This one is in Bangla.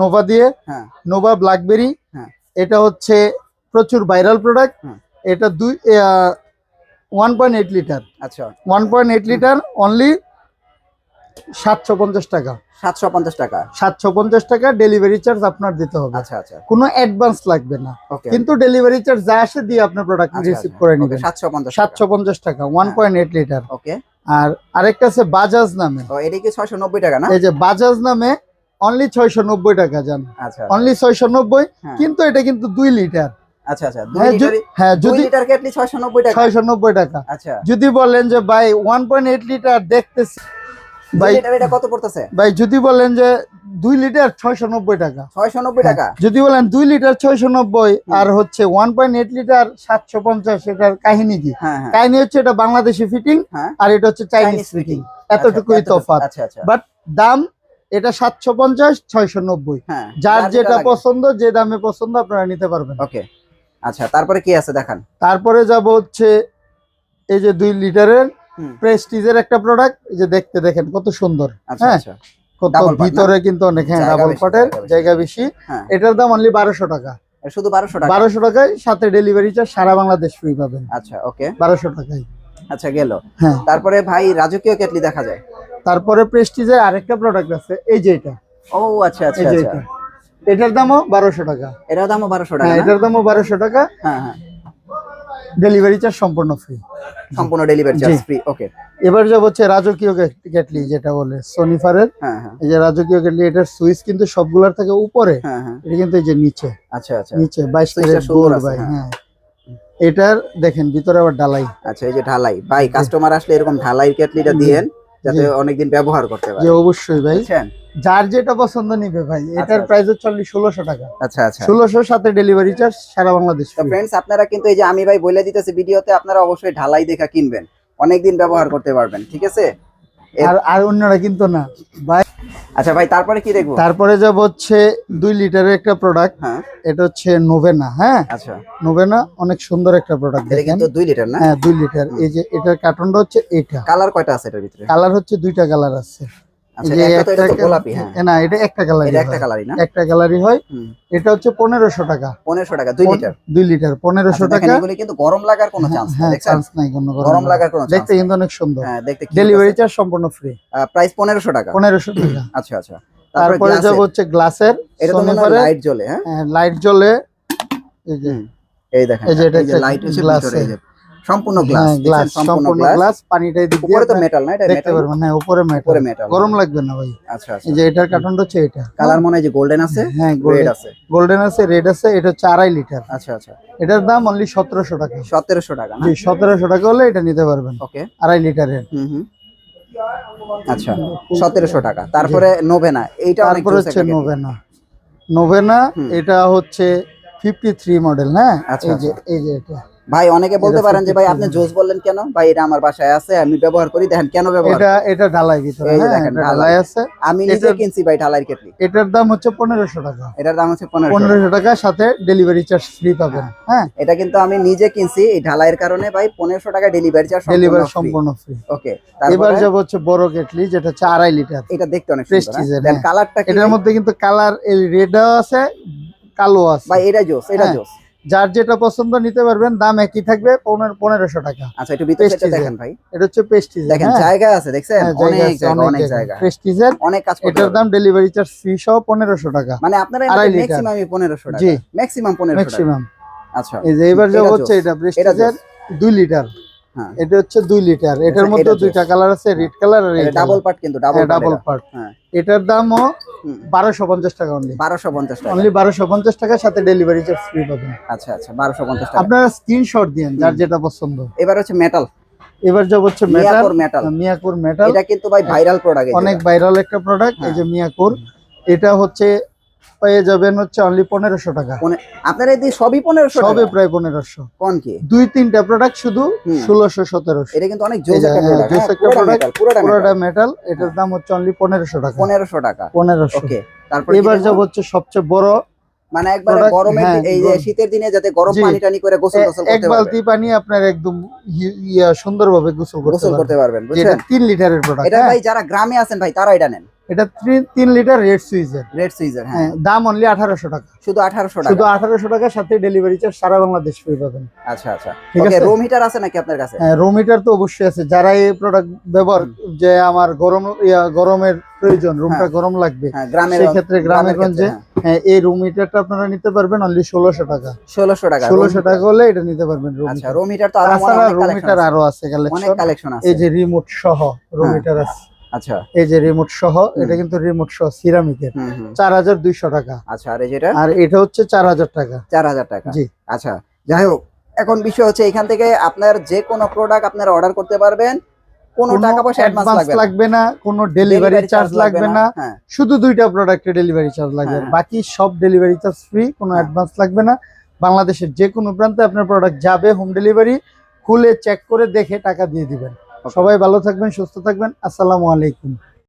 নোভা দিয়ে হ্যাঁ। নোভা ব্ল্যাকবেরি হ্যাঁ। এটা হচ্ছে প্রচুর ভাইরাল প্রোডাক্ট এটা দুই ওয়ান পয়েন্ট এইট লিটার আচ্ছা। One point eight litre only সাতশো পঞ্চাশ টাকা। সাতশো পঞ্চাশ টাকা। সাতশো পঞ্চাশ টাকা ডেলিভারি চার্জ আপনার দিতে হবে। আচ্ছা আচ্ছা। কোনো অ্যাডভান্স লাগবে না। কিন্তু ডেলিভারি চার্জ যা আসে দিয়ে আপনার প্রোডাক্ট রিসিভ করে নেবেন। সাতশো পঞ্চাশ সাতশো পঞ্চাশ টাকা one point eight litre okay আর আরেকটা আছে বাজাজ নামে। এটা কি ছয়শো নব্বই টাকা না? এই যে বাজাজ নামে অনলি ছয়শো নব্বই টাকা আচ্ছা। অনলি ছয়শো নব্বই। কিন্তু এটা কিন্তু দুই লিটার আচ্ছা আচ্ছা। হ্যাঁ যদি- হ্যাঁ আচ্ছা। যদি বলেন যে ভাই ওয়ান পয়েন্ট এইট লিটার দেখতেছি ভাই যদি বলেন যে দুই লিটার ছয়শো নব্বই টাকা। ছয়শো নব্বই হ্যাঁ, টাকা যদি বলেন দুই লিটার ছয়শো নব্বই আর হচ্ছে ওয়ান পয়েন্ট এইট লিটার সাতশো পঞ্চাশ এটার কাহিনী কি? কাহিনী হচ্ছে এটা বাংলাদেশি ফিটিং আর এটা হচ্ছে চাইনিজ ফিটিং এতটুকুই তফাৎ। বাট দাম এটা সাতশো পঞ্চাশ ছয়শো নব্বই। হ্যাঁ যার যেটা পছন্দ যে দামে পছন্দ আপনারা নিতে পারবেন। ওকে আচ্ছা তারপরে কি আছে দেখান? তারপরে যাব হচ্ছে এই যে দুই লিটারের প্রেস্টিজের একটা প্রোডাক্ট এই যে দেখতে দেখেন কত সুন্দর। আচ্ছা হ্যাঁ আচ্ছা। কত? ভিতরে কিন্তু অনেক হ্যাঁ ডাবল পাটের জায়গা বেশি। জায়গা বেশি। হ্যাঁ। এটার দাম অনলি বারোশো টাকা। শুধু বারোশো টাকা? বারোশো টাকায় সাথে ডেলিভারি চার্জ সারা বাংলাদেশ ফ্রি পাবেন। আচ্ছা ওকে। বারোশো টাকায়। আচ্ছা গেল। হ্যাঁ। তারপরে ভাই রাজকীয় কেটলি দেখা যায়? তারপরে প্রেস্টিজের আরেকটা প্রোডাক্ট আছে এই যে এটা। ও আচ্ছা আচ্ছা এই যে আচ্ছা। এটা। এটার দামও বারোশো টাকা। এটার দামও বারোশো টাকা হ্যাঁ এটার দামও বারোশো টাকা। হ্যাঁ হ্যাঁ। ডেলিভারি চার্জ সম্পূর্ণ ফ্রি সম্পূর্ণ ডেলিভারি চার্জ ফ্রি ওকে এবার যাব হচ্ছে রাজকীয় কেটলি যেটা বলে সোনিফারের হ্যাঁ হ্যাঁ। এই যে রাজকীয় কেটলি এটার সুইচ কিন্তু সবগুলার থেকে উপরে। হ্যাঁ হ্যাঁ। এটা কিন্তু এই যে নিচে। আচ্ছা আচ্ছা। নিচে বাইশ সুইচটা ক্যারেট সুন্দর গোল্ড ভাই হ্যাঁ। এটার দেখেন ভিতরে আবার ঢালাই। আচ্ছা এই যে ঢালাই। ভাই কাস্টমার আসলে এরকম ঢালাই কেটলিটা। দিয়েন। যাতে অনেকদিন ব্যবহার করতে পারে। অবশ্যই ভাই। যার যেটা পছন্দ নিবে ভাই। এটার আচ্ছা। প্রাইস হচ্ছে অনলি ষোলোশো টাকা। আচ্ছা আচ্ছা। ষোলোশোর সাথে ডেলিভারি চার্জ সারা বাংলাদেশ ফ্রেন্ডস আপনারা কিন্তু এই যে আমি ভাই বলে দিতেছি ভিডিওতে আপনারা অবশ্যই ঢালাই দেখা কিনবেন। অনেকদিন ব্যবহার করতে পারবেন ঠিক আছে? আর আর অন্যরা কিন্তু না। ভাই আচ্ছা ভাই তারপরে কি দেখব? তারপরে যাব হচ্ছে দুই লিটারের একটা প্রোডাক্ট হ্যাঁ। এটা হচ্ছে নোভেনা হ্যাঁ? আচ্ছা। নোভেনা অনেক সুন্দর একটা প্রোডাক্ট দেখেন। কিন্তু দুই লিটার না? হ্যাঁ দুই লিটার। এই যে এটার কার্টনটা হচ্ছে এটা। কালার কয়টা আছে এটার ভিতরে? কালার হচ্ছে দুইটা কালার আছে। আচ্ছা হ্যাঁ। হয়। পনেরোশো টাকা। দুই লিটার? পনেরোশো আচ্ছা, টাকা। কিন্তু গরম লাগার কোনো চান্স হ্যাঁ চান্স নাই গরম লাগার কোনো দেখতে কিন্তু অনেক সুন্দর। হ্যাঁ ডেলিভারি চার্জ সম্পূর্ণ ফ্রি প্রাইস পনেরোশো টাকা। পনেরোশো টাকা। আচ্ছা আচ্ছা। তারপরে যাব। হচ্ছে গ্লাসের এটা তো মনে হয় লাইট জ্বলে হ্যাঁ? লাইট জ্বলে। এই যে। এই দেখেন এই যে এটা লাইট হচ্ছে সম্পূর্ণ গ্লাস হ্যাঁ গ্লাস সম্পূর্ণ গ্লাস পানিটা দিক দিয়ে উপরে তো মেটাল না এটা দেখতে মেটাল পারবেন হ্যাঁ উপরে উপরে মেটাল মেটাল গরম লাগবে না ভাই। আচ্ছা আচ্ছা। এই যে এটার কার্টনটা হচ্ছে এটা। কালার মনে হয় যে গোল্ডেন আছে হ্যাঁ রেড আছে। গোল্ডেন আছে রেড আছে এটা হচ্ছে আড়াই লিটার আচ্ছা আচ্ছা। এটার দাম অনলি সতেরোশো টাকা। সতেরোশো টাকা না? জি সতেরোশো টাকা হলে এটা নিতে পারবেন। ওকে। আড়াই লিটারের হুম হুম। আচ্ছা সতেরোশো টাকা। তারপরে নোভেনা এইটা অনেক তারপর হচ্ছে। নোভেনা নোভেনা এটা হচ্ছে ফিফটি থ্রি মডেল হ্যাঁ আচ্ছা, এই যে এই যে এটা। ভাই অনেকে বলতে পারেন যে ভাই আপনি জোস বললেন কেন? ভাই এটা আমার বাসায় আছে আমি ব্যবহার করি দেখেন কেন ব্যবহার এটা এটা ঢালাই ভিতরে এই হ্যাঁ দেখেন, ঢালাই। ঢালাই আছে। আমি নিজে কিনছি ভাই ঢালাইয়ের কেটলি। এটার দাম হচ্ছে পনেরোশো টাকা। এটার দাম হচ্ছে পনেরো পনেরোশো টাকা সাথে ডেলিভারি চার্জ ফ্রি পাবেন হ্যাঁ। এটা কিন্তু আমি নিজে কিনছি এই ঢালাইয়ের কারণে ভাই পনেরোশো টাকা ডেলিভারি চার্জ ডেলিভারি সম্পূর্ণ ফ্রি ওকে এবার যাব হচ্ছে বড় কেটলি যেটা হচ্ছে আড়াই লিটার। এটা দেখতে অনেক সুন্দর হ্যাঁ। কালারটা কি এটার মধ্যে কিন্তু কালার রেডও আছে কালো আছে। ভাই এটা জোস এটা হ্যাঁ। জোস। যার যেটা পছন্দ নিতে পারবেন দাম একই থাকবে পনেরো- পনেরোশো টাকা। আচ্ছা একটু ভিতরে দেখেন ভাই। এটা হচ্ছে পেস্টিজ দেখেন জায়গা আছে দেখছেন? অনেক জায়গা অনেক জায়গা। প্রেস্টিজের অনেক কাজ এটার দাম ডেলিভারি চার্জ ফ্রি সহ পনেরোশো টাকা। মানে আপনারা টাকা। জি। ম্যাক্সিমাম পনেরো টাকা। ম্যাক্সিমাম আচ্ছা। এই যে এবার যা হচ্ছে এটা দুই লিটার। হ্যাঁ এটা হচ্ছে দুই লিটার। এটার মধ্যে দুইটা কালার আছে রেড কালার আর ডাবল পার্ট কিন্তু ডাবল ডাবল পার্ট হ্যাঁ। এটার দামও বারোশো পঞ্চাশ টাকা অনলি বারোশো পঞ্চাশ টাকা। অনলি বারোশো পঞ্চাশ টাকার সাথে ডেলিভারি চার্জ ফ্রি পাবেন। আচ্ছা আচ্ছা বারোশো পঞ্চাশ টাকা। আপনারা স্ক্রিনশট দিন যার যেটা পছন্দ। এবার হচ্ছে মেটাল এবার যাব হচ্ছে মেটাল মেটাল মিয়াকুর মেটাল এটা কিন্তু ভাই ভাইরাল প্রোডাক্ট অনেক ভাইরাল একটা প্রোডাক্ট এই হ্যাঁ। যে মিয়াকুর এটা হচ্ছে পেয়ে যাবেন হচ্ছে অনলি পনেরোশো টাকা। আপনার এই সবই পনেরোশো সবই প্রায় পনেরোশো। কোন কি? দুই তিনটা প্রোডাক্ট শুধু। ষোলোশো সতেরোশো। এটা কিন্তু অনেক হ্যাঁ, প্রোডাক্ট পুরোটা মেটাল এটার দাম হচ্ছে অনলি পনেরোশো টাকা। পনেরোশো টাকা। পনেরোশো। ওকে তারপর এবার যাব হচ্ছে সবচেয়ে বড় মানে একবারে গরমে হ্যাঁ, এই যে শীতের দিনে যাতে গরম পানি টানি করে গোসল গোসল এক বালতি পানি আপনার একদম ইয়া সুন্দরভাবে গোসল করতে গোসল পারবেন করতে পারবেন বুঝছেন? তিন লিটারের প্রোডাক্ট এটা ভাই যারা গ্রামে আছেন ভাই তারা এটা নেন। এটা ত্রি- তিন লিটার রেড সুইজের। রেড সুইজার হ্যাঁ। হ্যাঁ দাম অনলি আঠারোশো টাকা। শুধু আঠারোশো শুধু টাকা? আঠারোশো টাকার সাথে ডেলিভারি চার্জ সারা বাংলাদেশ ফ্রি পাবেন। আচ্ছা আচ্ছা। ওকে আছে? রুম হিটার আছে নাকি আপনার কাছে? হ্যাঁ রুম হিটার তো অবশ্যই আছে। যারা এই প্রোডাক্ট ব্যবহার যে আমার গরম ইয়া, গরমের প্রয়োজন রুমটা হ্যাঁ। গরম লাগবে হ্যাঁ গ্রামের সেই ক্ষেত্রে গ্রামে গঞ্জে হ্যাঁ। হ্যাঁ এই রুম হিটারটা আপনারা নিতে পারবেন অনলি ষোলোশো টাকা। ষোলোশো টাকা। ষোলোশো টাকা হলে এটা নিতে পারবেন রুম আচ্ছা হিটার তো আরও তাছাড়া রুম হিটার। আরও আছে অনেক কালেকশন এই যে রিমোট সহ রুম হ্যাঁ। হিটার আছে। আচ্ছা। এই যে রিমোট সহ এটা কিন্তু রিমোট সহ সিরামিকের চার হাজার দুইশো টাকা। আচ্ছা আর এই যেটা? আর এটা হচ্ছে চার হাজার টাকা। চার হাজার টাকা। জি। আচ্ছা যাই হোক এখন বিষয় হচ্ছে এখান থেকে আপনার যে কোনো প্রোডাক্ট আপনারা অর্ডার করতে পারবেন। কোনো টাকা পয়সা অ্যাডভান্স লাগবে না। কোনো ডেলিভারি চার্জ লাগবে না। হ্যাঁ। শুধু দুইটা প্রোডাক্টে ডেলিভারি চার্জ লাগবে। বাকি সব ডেলিভারি চার্জ ফ্রি কোনো। অ্যাডভান্স লাগবে না। বাংলাদেশের যে কোনো প্রান্তে আপনার প্রোডাক্ট যাবে হোম ডেলিভারি খুলে চেক করে দেখে টাকা দিয়ে দিবেন। সবাই ভালো থাকবেন সুস্থ থাকবেন। আসসালামু আলাইকুম।